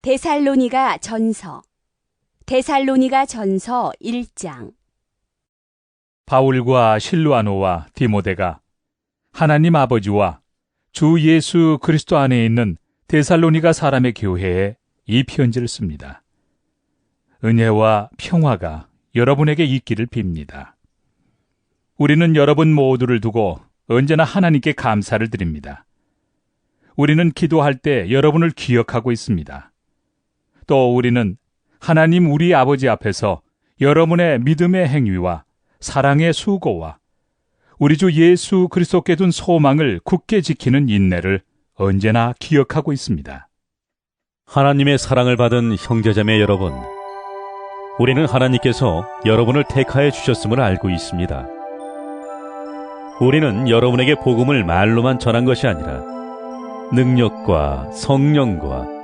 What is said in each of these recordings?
데살로니가 전서 데살로니가 전서 1장 바울과 실루아노와 디모데가 하나님 아버지와 주 예수 그리스도 안에 있는 데살로니가 사람의 교회에 이 편지를 씁니다. 은혜와 평화가 여러분에게 있기를 빕니다. 우리는 여러분 모두를 두고 언제나 하나님께 감사를 드립니다. 우리는 기도할 때 여러분을 기억하고 있습니다. 또 우리는 하나님 우리 아버지 앞에서 여러분의 믿음의 행위와 사랑의 수고와 우리 주 예수 그리스도께 둔 소망을 굳게 지키는 인내를 언제나 기억하고 있습니다. 하나님의 사랑을 받은 형제자매 여러분, 우리는 하나님께서 여러분을 택하여 주셨음을 알고 있습니다. 우리는 여러분에게 복음을 말로만 전한 것이 아니라 능력과 성령과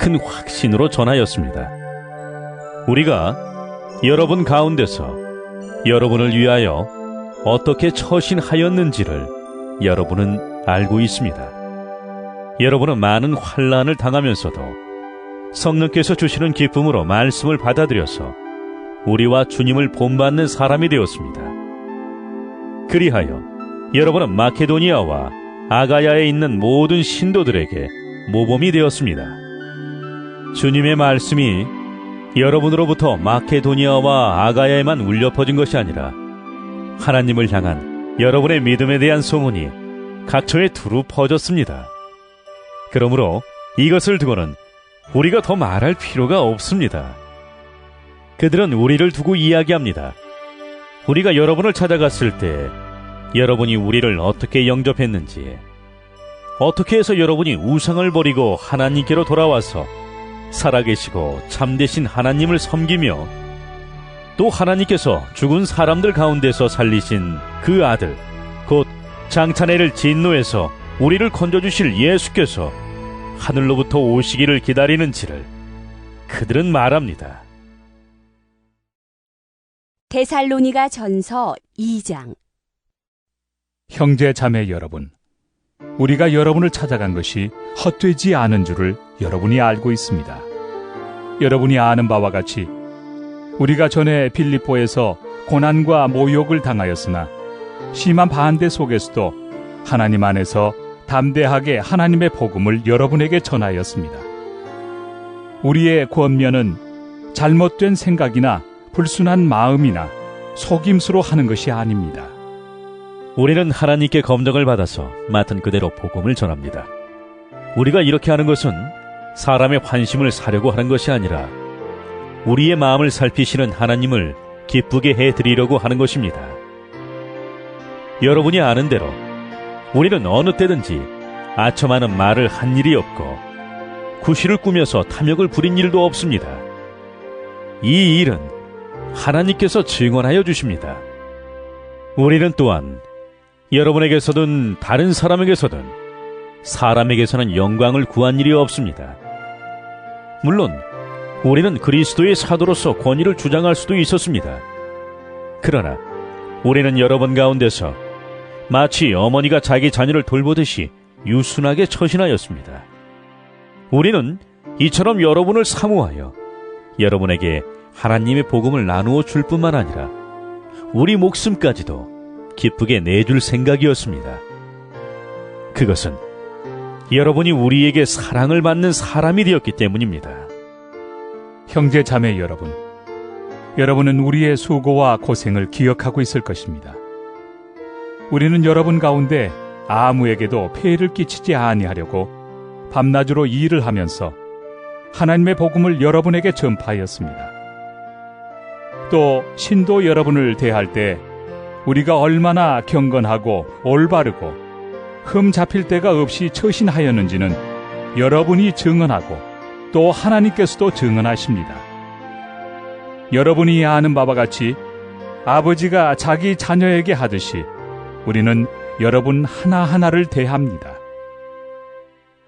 큰 확신으로 전하였습니다. 우리가 여러분 가운데서 여러분을 위하여 어떻게 처신하였는지를 여러분은 알고 있습니다. 여러분은 많은 환란을 당하면서도 성령께서 주시는 기쁨으로 말씀을 받아들여서 우리와 주님을 본받는 사람이 되었습니다. 그리하여 여러분은 마케도니아와 아가야에 있는 모든 신도들에게 모범이 되었습니다. 주님의 말씀이 여러분으로부터 마케도니아와 아가야에만 울려 퍼진 것이 아니라 하나님을 향한 여러분의 믿음에 대한 소문이 각처에 두루 퍼졌습니다. 그러므로 이것을 두고는 우리가 더 말할 필요가 없습니다. 그들은 우리를 두고 이야기합니다. 우리가 여러분을 찾아갔을 때 여러분이 우리를 어떻게 영접했는지, 어떻게 해서 여러분이 우상을 버리고 하나님께로 돌아와서 살아계시고 참되신 하나님을 섬기며 또 하나님께서 죽은 사람들 가운데서 살리신 그 아들, 곧 장차내를 진노에서 우리를 건져주실 예수께서 하늘로부터 오시기를 기다리는지를 그들은 말합니다. 데살로니가 전서 2장 형제 자매 여러분, 우리가 여러분을 찾아간 것이 헛되지 않은 줄을 여러분이 알고 있습니다. 여러분이 아는 바와 같이 우리가 전에 빌립보에서 고난과 모욕을 당하였으나 심한 반대 속에서도 하나님 안에서 담대하게 하나님의 복음을 여러분에게 전하였습니다. 우리의 권면은 잘못된 생각이나 불순한 마음이나 속임수로 하는 것이 아닙니다. 우리는 하나님께 검정을 받아서 맡은 그대로 복음을 전합니다. 우리가 이렇게 하는 것은 사람의 환심을 사려고 하는 것이 아니라 우리의 마음을 살피시는 하나님을 기쁘게 해 드리려고 하는 것입니다. 여러분이 아는 대로 우리는 어느 때든지 아첨하는 말을 한 일이 없고 구실을 꾸며서 탐욕을 부린 일도 없습니다. 이 일은 하나님께서 증언하여 주십니다. 우리는 또한 여러분에게서든 다른 사람에게서든 사람에게서는 영광을 구한 일이 없습니다. 물론 우리는 그리스도의 사도로서 권위를 주장할 수도 있었습니다. 그러나 우리는 여러분 가운데서 마치 어머니가 자기 자녀를 돌보듯이 유순하게 처신하였습니다. 우리는 이처럼 여러분을 사모하여 여러분에게 하나님의 복음을 나누어 줄 뿐만 아니라 우리 목숨까지도 기쁘게 내줄 생각이었습니다. 그것은 여러분이 우리에게 사랑을 받는 사람이 되었기 때문입니다. 형제 자매 여러분, 여러분은 우리의 수고와 고생을 기억하고 있을 것입니다. 우리는 여러분 가운데 아무에게도 폐해를 끼치지 아니하려고 밤낮으로 일을 하면서 하나님의 복음을 여러분에게 전파하였습니다. 또 신도 여러분을 대할 때 우리가 얼마나 경건하고 올바르고 흠 잡힐 데가 없이 처신하였는지는 여러분이 증언하고 또 하나님께서도 증언하십니다. 여러분이 아는 바와 같이 아버지가 자기 자녀에게 하듯이 우리는 여러분 하나하나를 대합니다.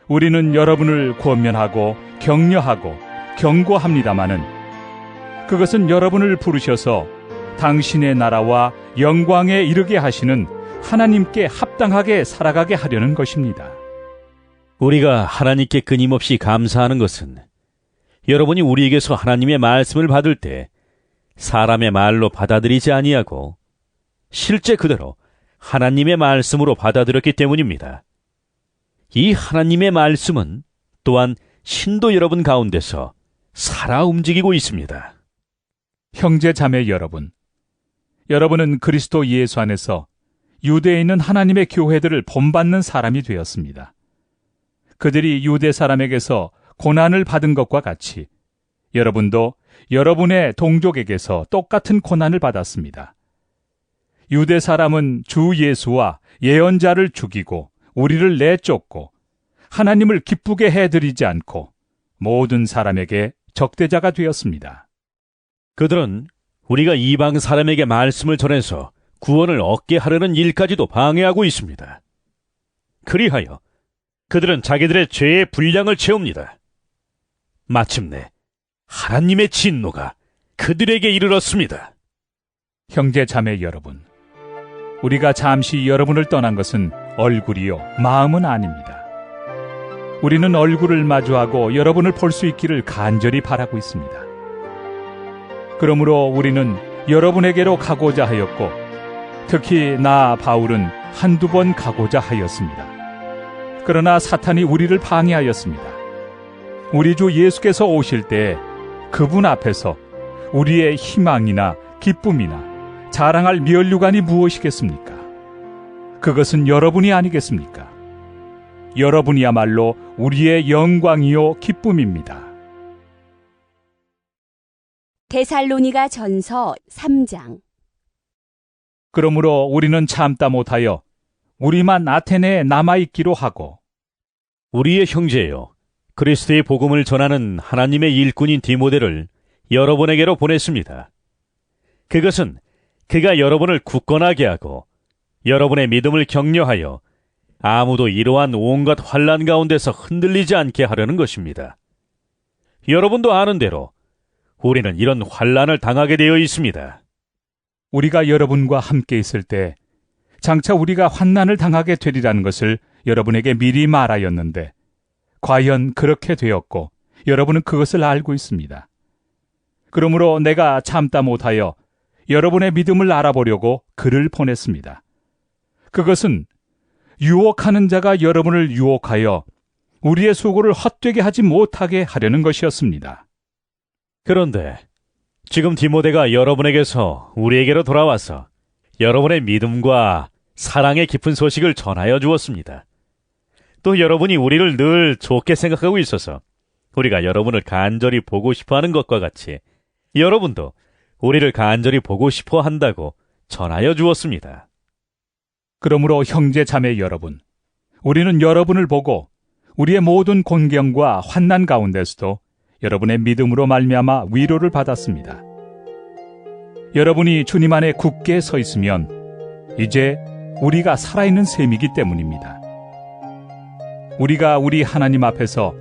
우리는 여러분을 권면하고 격려하고 경고합니다마는 그것은 여러분을 부르셔서 당신의 나라와 영광에 이르게 하시는 하나님께 합당하게 살아가게 하려는 것입니다. 우리가 하나님께 끊임없이 감사하는 것은 여러분이 우리에게서 하나님의 말씀을 받을 때 사람의 말로 받아들이지 아니하고 실제 그대로 하나님의 말씀으로 받아들였기 때문입니다. 이 하나님의 말씀은 또한 신도 여러분 가운데서 살아 움직이고 있습니다. 형제 자매 여러분, 여러분은 그리스도 예수 안에서 유대에 있는 하나님의 교회들을 본받는 사람이 되었습니다. 그들이 유대 사람에게서 고난을 받은 것과 같이 여러분도 여러분의 동족에게서 똑같은 고난을 받았습니다. 유대 사람은 주 예수와 예언자를 죽이고 우리를 내쫓고 하나님을 기쁘게 해드리지 않고 모든 사람에게 적대자가 되었습니다. 그들은 우리가 이방 사람에게 말씀을 전해서 구원을 얻게 하려는 일까지도 방해하고 있습니다. 그리하여 그들은 자기들의 죄의 분량을 채웁니다. 마침내 하나님의 진노가 그들에게 이르렀습니다. 형제 자매 여러분, 우리가 잠시 여러분을 떠난 것은 얼굴이요, 마음은 아닙니다. 우리는 얼굴을 마주하고 여러분을 볼 수 있기를 간절히 바라고 있습니다. 그러므로 우리는 여러분에게로 가고자 하였고, 특히 나 바울은 한두 번 가고자 하였습니다. 그러나 사탄이 우리를 방해하였습니다. 우리 주 예수께서 오실 때 그분 앞에서 우리의 희망이나 기쁨이나 자랑할 면류관이 무엇이겠습니까? 그것은 여러분이 아니겠습니까? 여러분이야말로 우리의 영광이요 기쁨입니다. 데살로니가 전서 3장 그러므로 우리는 참다 못하여 우리만 아테네에 남아있기로 하고 우리의 형제여, 그리스도의 복음을 전하는 하나님의 일꾼인 디모데를 여러분에게로 보냈습니다. 그것은 그가 여러분을 굳건하게 하고 여러분의 믿음을 격려하여 아무도 이러한 온갖 환란 가운데서 흔들리지 않게 하려는 것입니다. 여러분도 아는 대로 우리는 이런 환란을 당하게 되어 있습니다. 우리가 여러분과 함께 있을 때 장차 우리가 환난을 당하게 되리라는 것을 여러분에게 미리 말하였는데 과연 그렇게 되었고 여러분은 그것을 알고 있습니다. 그러므로 내가 참다 못하여 여러분의 믿음을 알아보려고 글을 보냈습니다. 그것은 유혹하는 자가 여러분을 유혹하여 우리의 수고를 헛되게 하지 못하게 하려는 것이었습니다. 그런데 지금 디모데가 여러분에게서 우리에게로 돌아와서 여러분의 믿음과 사랑의 깊은 소식을 전하여 주었습니다. 또 여러분이 우리를 늘 좋게 생각하고 있어서 우리가 여러분을 간절히 보고 싶어 하는 것과 같이 여러분도 우리를 간절히 보고 싶어 한다고 전하여 주었습니다. 그러므로 형제 자매 여러분, 우리는 여러분을 보고 우리의 모든 곤경과 환난 가운데서도 여러분의 믿음으로 말미암아 위로를 받았습니다. 여러분이 주님 안에 굳게 서 있으면 이제 우리가 살아있는 셈이기 때문입니다. 우리가 우리 하나님 앞에서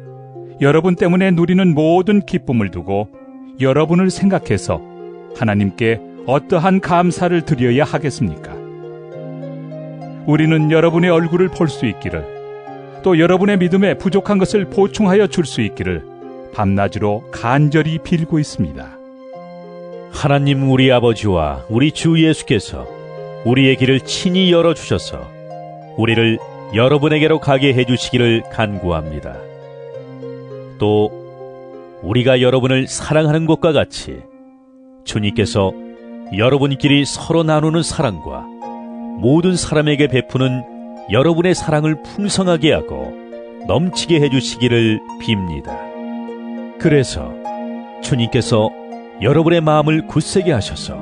여러분 때문에 누리는 모든 기쁨을 두고 여러분을 생각해서 하나님께 어떠한 감사를 드려야 하겠습니까? 우리는 여러분의 얼굴을 볼 수 있기를 또 여러분의 믿음에 부족한 것을 보충하여 줄 수 있기를 밤낮으로 간절히 빌고 있습니다. 하나님 우리 아버지와 우리 주 예수께서 우리의 길을 친히 열어 주셔서 우리를 여러분에게로 가게 해 주시기를 간구합니다. 또 우리가 여러분을 사랑하는 것과 같이 주님께서 여러분끼리 서로 나누는 사랑과 모든 사람에게 베푸는 여러분의 사랑을 풍성하게 하고 넘치게 해주시기를 빕니다. 그래서 주님께서 여러분의 마음을 굳세게 하셔서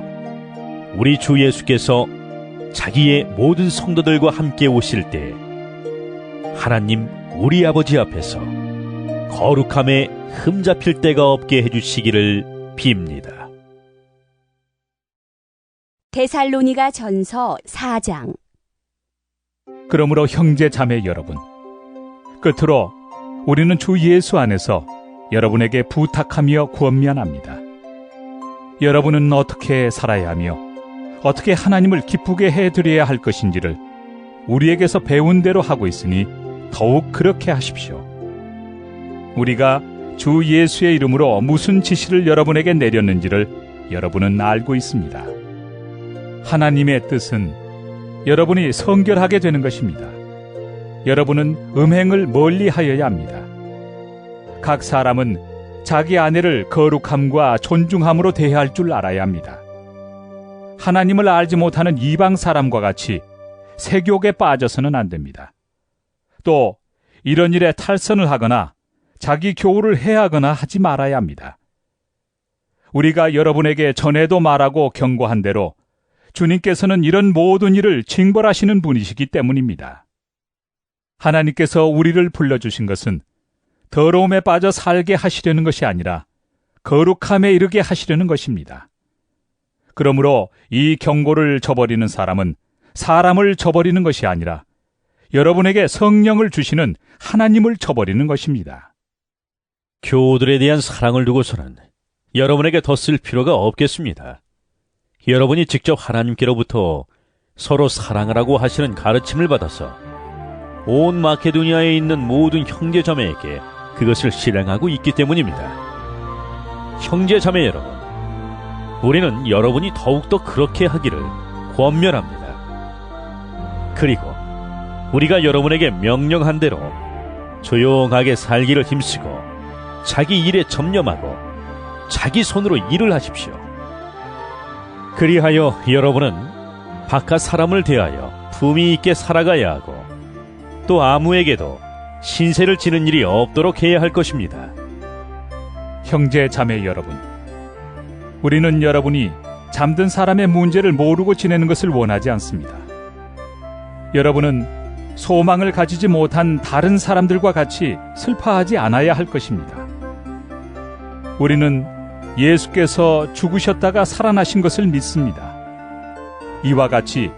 우리 주 예수께서 자기의 모든 성도들과 함께 오실 때 하나님 우리 아버지 앞에서 거룩함에 흠잡힐 데가 없게 해주시기를 빕니다. 데살로니가 전서 4장 그러므로 형제 자매 여러분, 끝으로 우리는 주 예수 안에서 여러분에게 부탁하며 권면합니다. 여러분은 어떻게 살아야 하며 어떻게 하나님을 기쁘게 해드려야 할 것인지를 우리에게서 배운 대로 하고 있으니 더욱 그렇게 하십시오. 우리가 주 예수의 이름으로 무슨 지시를 여러분에게 내렸는지를 여러분은 알고 있습니다. 하나님의 뜻은 여러분이 성결하게 되는 것입니다. 여러분은 음행을 멀리 하여야 합니다. 각 사람은 자기 아내를 거룩함과 존중함으로 대할 줄 알아야 합니다. 하나님을 알지 못하는 이방 사람과 같이 세욕에 빠져서는 안 됩니다. 또 이런 일에 탈선을 하거나 자기 교우를 해하거나 하지 말아야 합니다. 우리가 여러분에게 전에도 말하고 경고한 대로 주님께서는 이런 모든 일을 징벌하시는 분이시기 때문입니다. 하나님께서 우리를 불러주신 것은 더러움에 빠져 살게 하시려는 것이 아니라 거룩함에 이르게 하시려는 것입니다. 그러므로 이 경고를 저버리는 사람은 사람을 저버리는 것이 아니라 여러분에게 성령을 주시는 하나님을 저버리는 것입니다. 교우들에 대한 사랑을 두고서는 여러분에게 더 쓸 필요가 없겠습니다. 여러분이 직접 하나님께로부터 서로 사랑하라고 하시는 가르침을 받아서 온 마케도니아에 있는 모든 형제자매에게 그것을 실행하고 있기 때문입니다. 형제 자매 여러분, 우리는 여러분이 더욱더 그렇게 하기를 권면합니다. 그리고 우리가 여러분에게 명령한 대로 조용하게 살기를 힘쓰고 자기 일에 전념하고 자기 손으로 일을 하십시오. 그리하여 여러분은 바깥 사람을 대하여 품위 있게 살아가야 하고 또 아무에게도 신세를 지는 일이 없도록 해야 할 것입니다. 형제 자매 여러분, 우리는 여러분이 잠든 사람의 문제를 모르고 지내는 것을 원하지 않습니다. 여러분은 소망을 가지지 못한 다른 사람들과 같이 슬퍼하지 않아야 할 것입니다. 우리는 예수께서 죽으셨다가 살아나신 것을 믿습니다. 이와 같이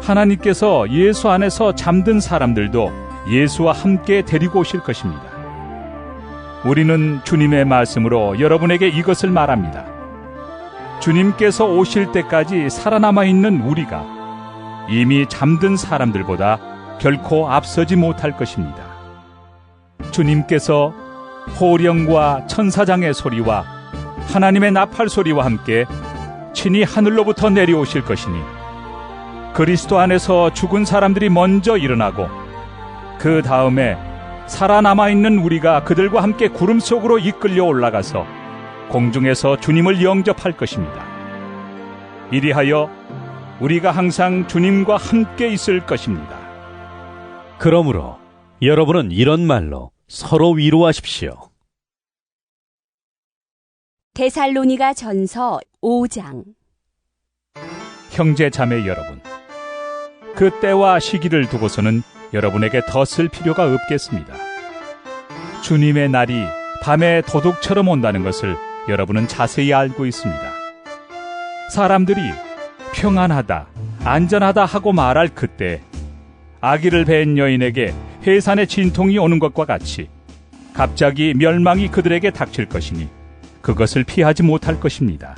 하나님께서 예수 안에서 잠든 사람들도 예수와 함께 데리고 오실 것입니다. 우리는 주님의 말씀으로 여러분에게 이것을 말합니다. 주님께서 오실 때까지 살아남아 있는 우리가 이미 잠든 사람들보다 결코 앞서지 못할 것입니다. 주님께서 호령과 천사장의 소리와 하나님의 나팔 소리와 함께 친히 하늘로부터 내려오실 것이니 그리스도 안에서 죽은 사람들이 먼저 일어나고 그 다음에 살아남아 있는 우리가 그들과 함께 구름 속으로 이끌려 올라가서 공중에서 주님을 영접할 것입니다. 이리하여 우리가 항상 주님과 함께 있을 것입니다. 그러므로 여러분은 이런 말로 서로 위로하십시오. 데살로니가 전서 5장 형제 자매 여러분, 그 때와 시기를 두고서는 여러분에게 더 쓸 필요가 없겠습니다. 주님의 날이 밤에 도둑처럼 온다는 것을 여러분은 자세히 알고 있습니다. 사람들이 평안하다, 안전하다 하고 말할 그때 아기를 낳은 여인에게 해산의 진통이 오는 것과 같이 갑자기 멸망이 그들에게 닥칠 것이니 그것을 피하지 못할 것입니다.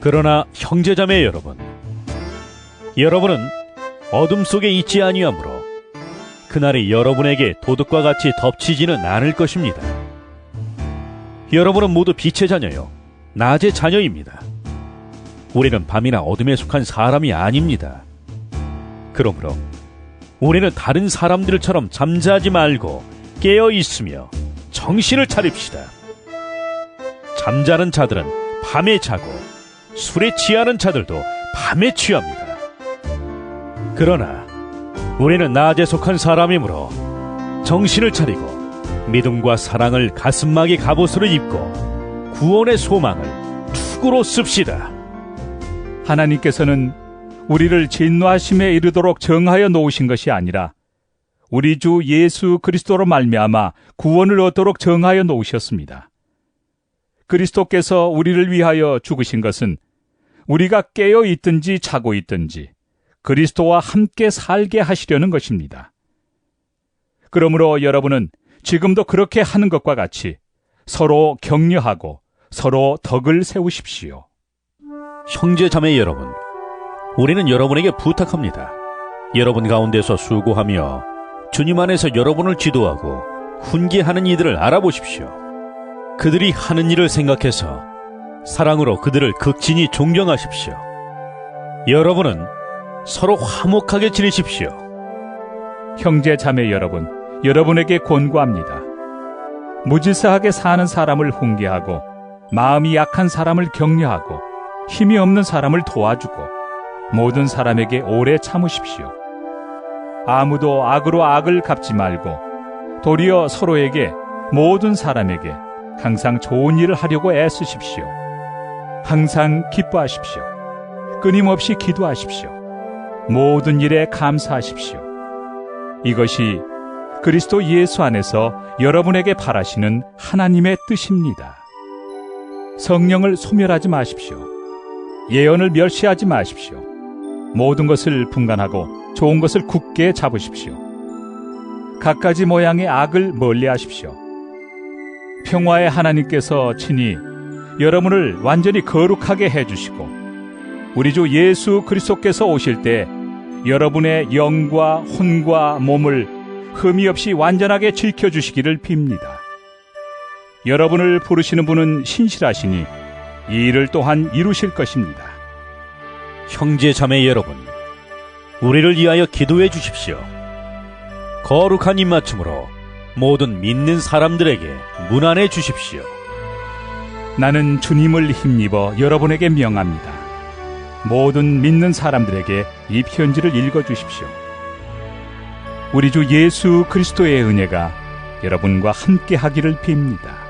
그러나 형제자매 여러분, 여러분은 어둠 속에 있지 아니하므로 그날이 여러분에게 도둑과 같이 덮치지는 않을 것입니다. 여러분은 모두 빛의 자녀요, 낮의 자녀입니다. 우리는 밤이나 어둠에 속한 사람이 아닙니다. 그러므로 우리는 다른 사람들처럼 잠자지 말고 깨어 있으며 정신을 차립시다. 잠자는 자들은 밤에 자고 술에 취하는 자들도 밤에 취합니다. 그러나 우리는 낮에 속한 사람이므로 정신을 차리고 믿음과 사랑을 가슴막이 갑옷으로 입고 구원의 소망을 투구로 씁시다. 하나님께서는 우리를 진노하심에 이르도록 정하여 놓으신 것이 아니라 우리 주 예수 그리스도로 말미암아 구원을 얻도록 정하여 놓으셨습니다. 그리스도께서 우리를 위하여 죽으신 것은 우리가 깨어 있든지 자고 있든지 그리스도와 함께 살게 하시려는 것입니다. 그러므로 여러분은 지금도 그렇게 하는 것과 같이 서로 격려하고 서로 덕을 세우십시오. 형제 자매 여러분, 우리는 여러분에게 부탁합니다. 여러분 가운데서 수고하며 주님 안에서 여러분을 지도하고 훈계하는 이들을 알아보십시오. 그들이 하는 일을 생각해서 사랑으로 그들을 극진히 존경하십시오. 여러분은 서로 화목하게 지내십시오. 형제 자매 여러분, 여러분에게 권고합니다. 무질서하게 사는 사람을 훈계하고 마음이 약한 사람을 격려하고 힘이 없는 사람을 도와주고 모든 사람에게 오래 참으십시오. 아무도 악으로 악을 갚지 말고 도리어 서로에게 모든 사람에게 항상 좋은 일을 하려고 애쓰십시오. 항상 기뻐하십시오. 끊임없이 기도하십시오. 모든 일에 감사하십시오. 이것이 그리스도 예수 안에서 여러분에게 바라시는 하나님의 뜻입니다. 성령을 소멸하지 마십시오. 예언을 멸시하지 마십시오. 모든 것을 분간하고 좋은 것을 굳게 잡으십시오. 갖가지 모양의 악을 멀리 하십시오. 평화의 하나님께서 친히 여러분을 완전히 거룩하게 해주시고 우리 주 예수 그리스도께서 오실 때 여러분의 영과 혼과 몸을 흠이 없이 완전하게 지켜주시기를 빕니다. 여러분을 부르시는 분은 신실하시니 이 일을 또한 이루실 것입니다. 형제 자매 여러분, 우리를 위하여 기도해 주십시오. 거룩한 입맞춤으로 모든 믿는 사람들에게 문안해 주십시오. 나는 주님을 힘입어 여러분에게 명합니다. 모든 믿는 사람들에게 이 편지를 읽어 주십시오. 우리 주 예수 그리스도의 은혜가 여러분과 함께 하기를 빕니다.